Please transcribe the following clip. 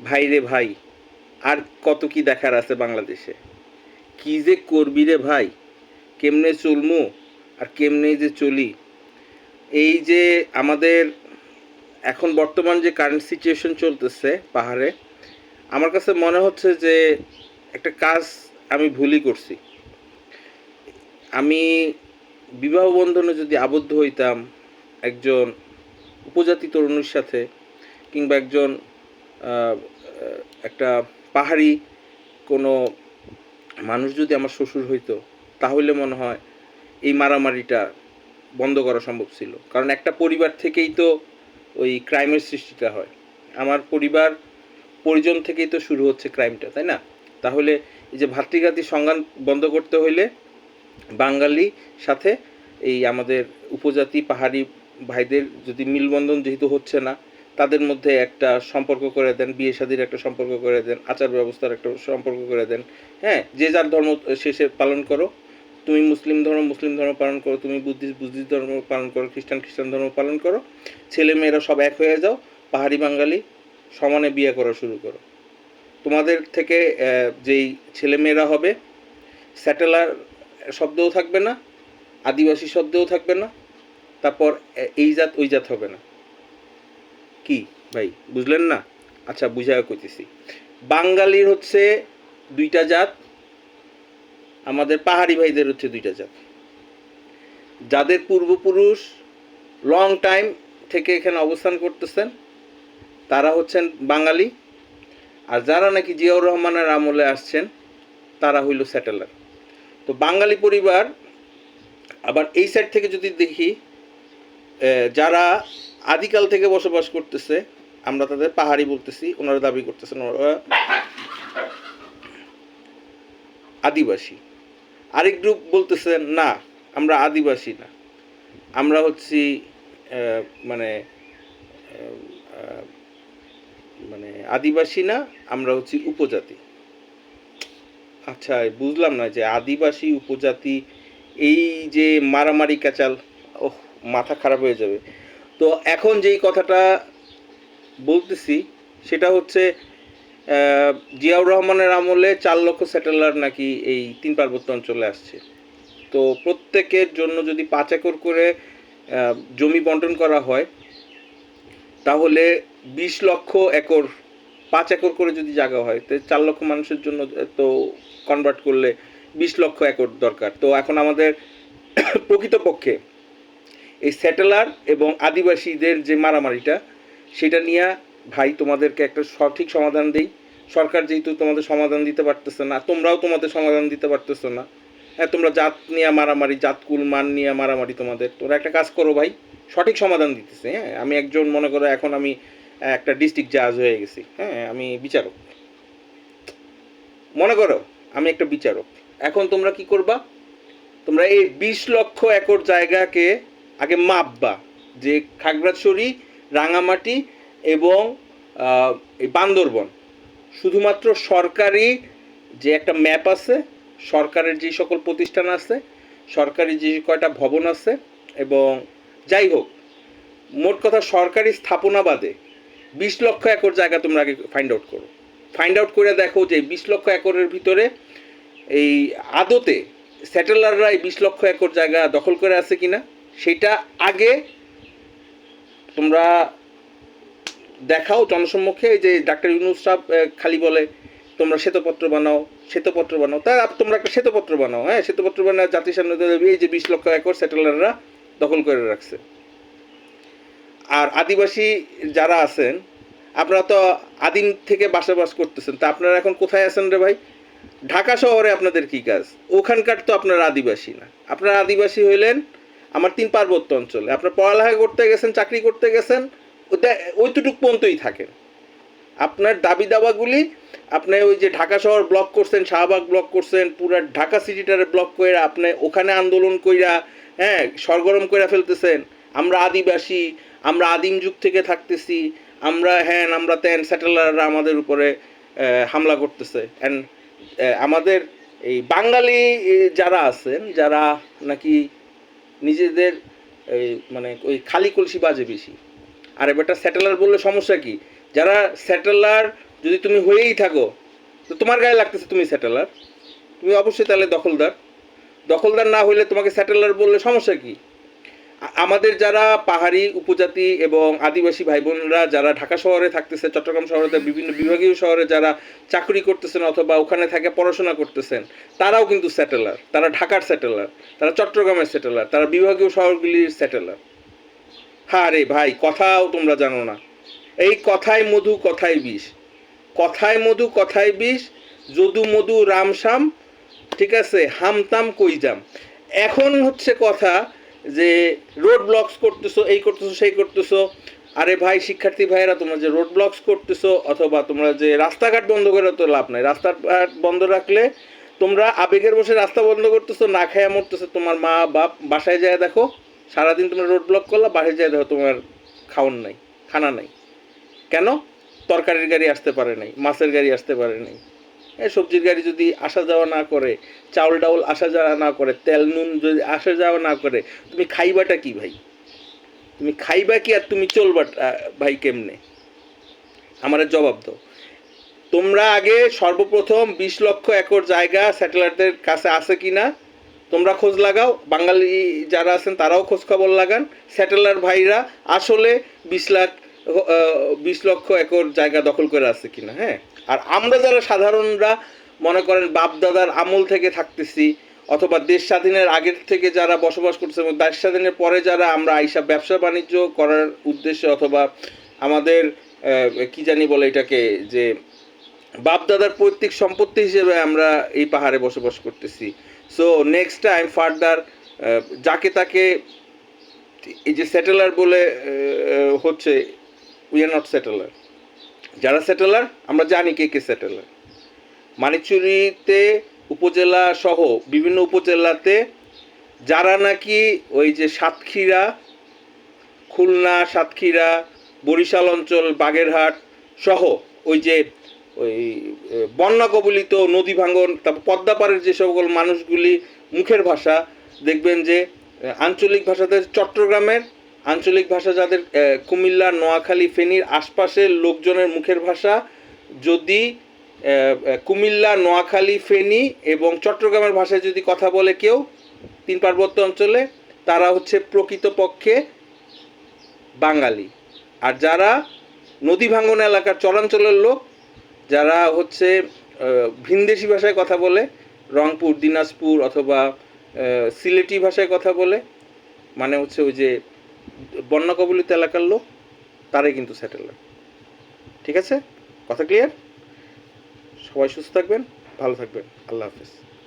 ভাই রে ভাই, আর কত কি দেখার আছে বাংলাদেশে? কি যে করবি রে ভাই? কেমনে চলমু? আর কেমনে যে চলি? এই যে আমাদের এখন বর্তমান যে কারেন্ট সিচুয়েশন চলতেছে পাহাড়ে, আমার কাছে মনে হচ্ছে যে একটা কাজ আমি ভুলই করছি। আমি বিবাহ বন্ধনে যদি আবদ্ধ হইতাম একজন উপজাতি তরুণীর সাথে কিংবা একজন একটা পাহাড়ি কোনো মানুষ যদি আমার শ্বশুর হইতো, তাহলে মনে হয় এই মারামারিটা বন্ধ করা সম্ভব ছিল। কারণ একটা পরিবার থেকেই তো ওই ক্রাইমের সৃষ্টিটা হয়। আমার পরিবার পরিজন থেকেই তো শুরু হচ্ছে ক্রাইমটা, তাই না? তাহলে এই যে ভাতৃঘাতী সংজ্ঞান বন্ধ করতে হইলে বাঙালি সাথে এই আমাদের উপজাতি পাহাড়ি ভাইদের যদি মিলবন্ধন যেহেতু হচ্ছে না তাদের মধ্যে একটা সম্পর্ক করে দেন, বিয়ে শাদির একটা সম্পর্ক করে দেন, আচার ব্যবস্থার একটা সম্পর্ক করে দেন। হ্যাঁ যে যার ধর্ম শেষে পালন করো। তুমি মুসলিম ধর্ম মুসলিম ধর্ম পালন করো। তুমি বুদ্ধিস্ট বুদ্ধিস্ট ধর্ম পালন করো, খ্রিস্টান খ্রিস্টান ধর্ম পালন করো। ছেলে মেয়েরা সব এক হয়ে যাও, পাহাড়ি বাঙালি, সমানে বিয়ে করা শুরু করো। তোমাদের থেকে যেই ছেলেমেয়েরা হবে, স্যাটেলার শব্দও থাকবে না, আদিবাসী শব্দও থাকবে না, তারপর এই জাত, ওই জাত হবে না। কি? ভাই, বুঝলেন না? আচ্ছা বুঝা কইতেছি। বাঙালির হচ্ছে দুইটা জাত, আমাদের পাহাড়ি ভাইদের হচ্ছে দুইটা জাত। যাদের পূর্বপুরুষ লং টাইম থেকে এখানে অবস্থান করতেছেন, তারা হচ্ছেন বাঙালি। আর যারা নাকি জিয়াউর রহমানের আমলে আসছেন, তারা হইল স্যাটেলার তো বাঙালি পরিবার, আবার এই সাইড থেকে যদি দেখি যারা আদিকাল থেকে বসবাস করতেছে, আমরা তাদের পাহাড়ি বলতেছি, ওনারা দাবি করতেছেন আদিবাসী। আরেক গ্রুপ বলতেছেন না, আমরা আদিবাসী না। আমরা হচ্ছি মানে মানে আদিবাসী না, আমরা হচ্ছি উপজাতি। আচ্ছা বুঝলাম না যে আদিবাসী, উপজাতি, এই যে মারামারি কাচাল ওহ, মাথা খারাপ হয়ে যাবে। তো এখন যেই কথাটা বলতেছি, সেটা হচ্ছে জিয়াউর রহমানের আমলে চার লক্ষ স্যাটেলার নাকি এই তিন পার্বত্য অঞ্চলে আসছে। তো প্রত্যেকের জন্য যদি পাঁচ একর করে জমি বন্টন করা হয়, তাহলে বিশ লক্ষ একর, পাঁচ একর করে যদি জায়গা হয়, তো চার লক্ষ মানুষের জন্য তো কনভার্ট করলে বিশ লক্ষ একর দরকার। তো এখন আমাদের প্রকৃতপক্ষে এই স্যাটেলার এবং আদিবাসীদের যে মারামারিটা, সেটা নিয়ে ভাই তোমাদেরকে একটা সঠিক সমাধান দেই। সরকার যেহেতু তোমাদের সমাধান দিতে পারতেছে না, তোমরাও তোমাদের সমাধান দিতে পারতেছো না। হ্যাঁ তোমরা জাত নিয়ে মারামারি জাতকুল মান নিয়ে মারামারি তোমাদের। তোমরা একটা কাজ করো ভাই, সঠিক সমাধান দিতেছে হ্যাঁ? আমি একজন, মনে করো এখন আমি একটা ডিস্ট্রিক্ট জাজ হয়ে গেছি হ্যাঁ? আমি বিচারক। মনে করো, আমি একটা বিচারক। এখন তোমরা কি করবা? তোমরা এই বিশ লক্ষ একর জায়গাকে আগে মাপবা যে খাগড়াছড়ি, রাঙামাটি এবং এই বান্দরবন। শুধুমাত্র সরকারি যে একটা ম্যাপ আছে, সরকারের যে সকল প্রতিষ্ঠান আছে, সরকারি যে কয়টা ভবন আছে এবং যাই হোক, মোট কথা সরকারি স্থাপনা বাদে বিশ লক্ষ একর জায়গা তোমরা আগে ফাইন্ড আউট করো। ফাইন্ড আউট করে দেখো যে বিশ লক্ষ একরের ভিতরে এই আদতে স্যাটেলাররা এই বিশ লক্ষ একর জায়গা দখল করে আছে কিনা। সেটা আগে তোমরা দেখাও জনসম্মুখে যে ডাক্তার ইউনুস সাহেব খালি বলে, তোমরা শ্বেতপত্র বানাও শ্বেতপত্র বানাও। তা তোমরা একটা শ্বেতপত্র বানাও হ্যাঁ? শ্বেতপত্র বানাও জাতির সামনে এই যে বিশ লক্ষ একর স্যাটেলাররা দখল করে রাখছে। আর আদিবাসী যারা আছেন, আপনারা তো আদিম থেকে বাসাবাস করতেছেন, তা আপনারা এখন কোথায় আছেন রে ভাই? ঢাকা শহরে আপনাদের কি কাজ? ওখানকার তো আপনারা আদিবাসী না। আপনারা আদিবাসী হইলেন আমার তিন পার্বত্য অঞ্চলে। আপনার পড়ালেখা করতে গেছেন, চাকরি করতে গেছেন ওইটুকু পর্যন্তই থাকেন। আপনার দাবি দাবাগুলি আপনি ওই যে ঢাকা শহর ব্লক করছেন, শাহবাগ ব্লক করছেন, পুরো ঢাকা সিটিটারে ব্লক করে আপনি ওখানে আন্দোলন কইরা হ্যাঁ সরগরম করে ফেলতেছেন। আমরা আদিবাসী, আমরা আদিম যুগ থেকে থাকতেছি, আমরা হ্যান আমরা ত্যান স্যাটেলাররা আমাদের উপরে হামলা করতেছে। অ্যান্ড আমাদের এই বাঙালি যারা আছেন, যারা নাকি নিজেদের মানে ওই খালি কলসি বাজে বেশি। আর এবারটা স্যাটেলার বললে সমস্যা কি? যারা স্যাটেলার যদি তুমি হয়েই থাকো, তো তোমার গায়ে লাগতেছে তুমি স্যাটেলার। তুমি অবশ্যই তাহলে দখলদার। দখলদার না হইলে তোমাকে স্যাটেলার বললে সমস্যা কি? আমাদের যারা পাহাড়ি উপজাতি এবং আদিবাসী ভাই বোনরা যারা ঢাকা শহরে থাকতেছে, চট্টগ্রাম শহরে বিভিন্ন বিভাগীয় শহরে যারা চাকরি করতেছেন অথবা ওখানে থাকে পড়াশোনা করতেছেন, তারাও কিন্তু স্যাটেলার তারা ঢাকার স্যাটেলার তারা চট্টগ্রামের স্যাটেলার তারা বিভাগীয় শহরগুলির স্যাটেলার হ্যাঁ রে ভাই, কথাও তোমরা জানো না। এই কথায় মধু কথায় বিষ। কথায় মধু কথায় বিষ, যদু মধু রামশ্যাম ঠিক আছে হামতাম কইজাম এখন হচ্ছে কথা যে রোড ব্লকস করতেছো, এই করতেছো, সেই করতেছো। আরে ভাই, শিক্ষার্থী ভাইয়েরা, তোমরা যে রোড ব্লকস করতেছো, অথবা তোমরা যে রাস্তাঘাট বন্ধ করে তো লাভ নাই। রাস্তাঘাট বন্ধ রাখলে তোমরা আবেগের বসে রাস্তা বন্ধ করতেছো, না খায়া মরতেছো। তোমার মা, বাপ, বাসায় যায় দেখো, সারাদিন তোমরা রোড ব্লক করলা, বাসায় যায় দেখো তোমার খাওয়ান নাই, খানা নাই। কেন? তরকারির গাড়ি আসতে পারে নাই, মাছের গাড়ি আসতে পারে নাই। সবজির গাড়ি যদি আসা যাওয়া না করে, চাউল ডাউল আসা যাওয়া না করে, তেল নুন যদি আসা যাওয়া না করে, তুমি খাইবাটা কি ভাই? তুমি খাইবা কি আর তুমি চলবা ভাই কেমনে? আমার জবাব দাও। তোমরা আগে সর্বপ্রথম বিশ লক্ষ একর জায়গা স্যাটেলাইটদের কাছে আছে কি না তোমরা খোঁজ লাগাও। বাঙালি যারা আছেন তারাও খোঁজ খবর লাগান। স্যাটেলার ভাইরা আসলে বিশ লাখ বিশ লক্ষ একর জায়গা দখল করে আছে কিনা হ্যাঁ? আর আমরা যারা সাধারণরা মনে করেন বাপ দাদার আমল থেকে থাকতেছি, অথবা দেশ স্বাধীনের আগের থেকে যারা বসবাস করছে এবং দেশ স্বাধীনের পরে যারা আমরা আইসা ব্যবসা বাণিজ্য করার উদ্দেশ্যে অথবা আমাদের কি জানি বলে এটাকে, যে বাপদাদার পৈতৃক সম্পত্তি হিসেবে আমরা এই পাহাড়ে বসবাস করতেছি। সো নেক্সট টাইম ফার্দার যাকে তাকে এই যে সেটেলার বলে হচ্ছে উই আর নট সেটেলার যারা সেটেলার আমরা জানি কে কে সেটেলার মানিকচুরিতে উপজেলা সহ বিভিন্ন উপজেলাতে যারা নাকি ওই যে সাতক্ষীরা, খুলনা, সাতক্ষীরা, বরিশাল অঞ্চল, বাগেরহাট সহ ওই যে ওই বন্যা কবলিত নদী ভাঙ্গন তারপর পদ্মাপাড়ের যে সকল মানুষগুলি মুখের ভাষা, দেখবেন যে আঞ্চলিক ভাষাতে চট্টগ্রামের আঞ্চলিক ভাষা যাদের কুমিল্লা, নোয়াখালী, ফেনীর আশপাশের লোকজনের মুখের ভাষা, যদি কুমিল্লা, নোয়াখালী, ফেনী এবং চট্টগ্রামের ভাষায় যদি কথা বলে কেউ, তিন পার্বত্য অঞ্চলে, তারা হচ্ছে প্রকৃতপক্ষে বাঙালি। আর যারা নদী ভাঙ্গন এলাকার চরাঞ্চলের লোক, যারা হচ্ছে ভিনদেশি ভাষায় কথা বলে, রংপুর, দিনাজপুর অথবা সিলেটি ভাষায় কথা বলে মানে হচ্ছে ওই যে বন্যা কবলিত এলাকার লোক, তারাই কিন্তু স্যাটেলার ঠিক আছে? কথা ক্লিয়ার সবাই সুস্থ থাকবেন, ভালো থাকবেন। আল্লাহ হাফেজ।